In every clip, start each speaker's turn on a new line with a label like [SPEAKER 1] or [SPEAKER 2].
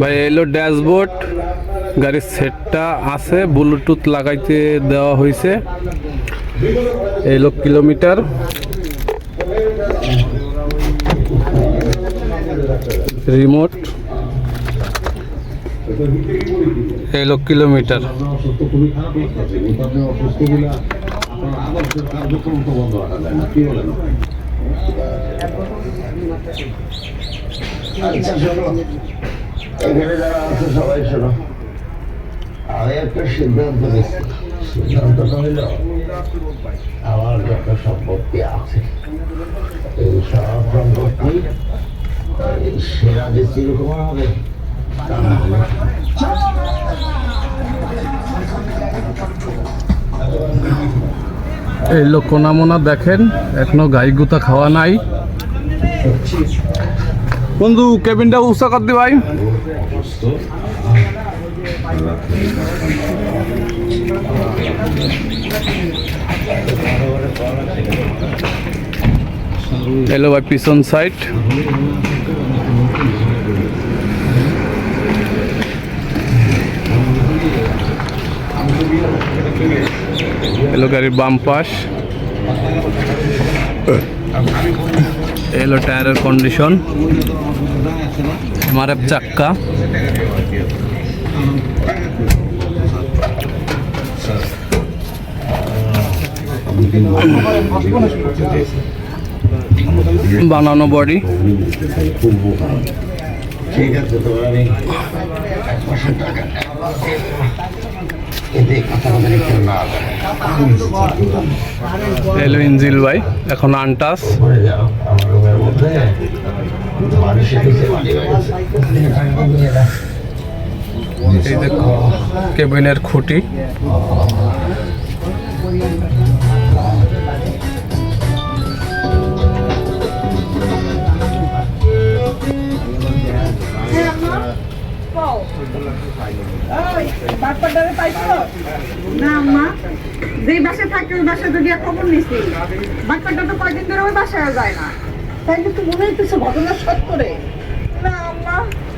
[SPEAKER 1] ভাই এলো ড্যাশবোর্ড, গাড়ির সেটটা আছে ব্লুটুথ লাগাইতে দেওয়া হয়েছে এলো কিলোমিটার রিমোট এলো কিলোমিটার
[SPEAKER 2] আচ্ছা এখানে যারা আছে সবাই শোনো। আমি একটা সিদ্ধান্ত নিচ্ছি। সিদ্ধান্তটা হইল, আমার যত সম্পত্তি আছে, এই সব সম্পত্তি সেরা যে হবে
[SPEAKER 1] দেখেন, এখনও গাই গুতা খাওয়া নাই। বন্ধু কেবিনটা উষা কর দি ভাই। এলো ভাই পিছন সাইড এলো গাড়ির বাম পাশ। এলো টায়ারের কন্ডিশন এমআরএফ চাক্কা বানানো বডি
[SPEAKER 2] ঠিক আছে
[SPEAKER 1] এলো ইঞ্জিল ভাই এখন আনটাস। এই দেখো কেবিনের খুঁটি।
[SPEAKER 3] না মা যেই বাসায় থাকে, ওই বাসায় তো গিয়ে খবর নিছি। বাটপাটা তো কয়দিন ধরে ওই বাসায় যায় না। তাই কিন্তু মনে হইতেছে ঘটনা সত্য রে। না, আম্মা,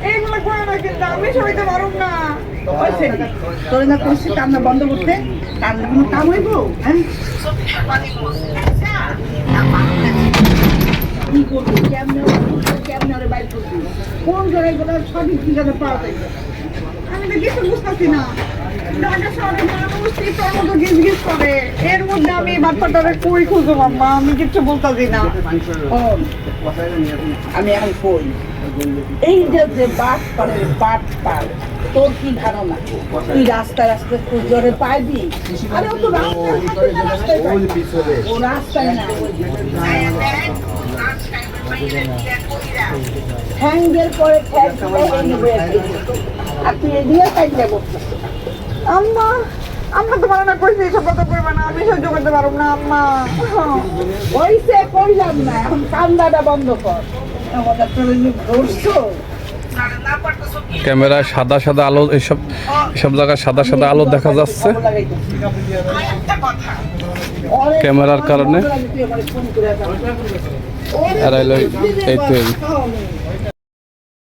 [SPEAKER 3] এইগুলো করে না কিন্তু, আমি সইতে পারুম না। তোর কান্না বন্ধ করতে, কান্না কোনো করবি? কেমনে কেমনে ওরে বাইর কোন গেলে সঠিক ঠিকানা পাওয়া যায়। আমি তো কিছু বুঝতেছি না এর মধ্যে আমি আমি এখন এই যে বাট পার তোর কি ধারণা? তুই খুব জোরে পাইবি? ও রাস্তায় থাকে না, রাস্তায় পাইবি। ও রাস্তায় না। হ্যাঙ্গের করে ঠ্যাং তুলে হ্যাঙ্গ গেছে। আর তুই এদিকে। আম্মা আম্মা তোমার না কইছে এইসব কথা না আমি সহ্য করতে পারব না আম্মা কইলাম না এখন কান্দাটা বন্ধ কর আমাদের তো ধরছো
[SPEAKER 1] ক্যামেরায় সাদা সাদা আলো এসব এসব জায়গায় সাদা সাদা আলো দেখা যাচ্ছে ক্যামেরার কারণে। আর এই তো।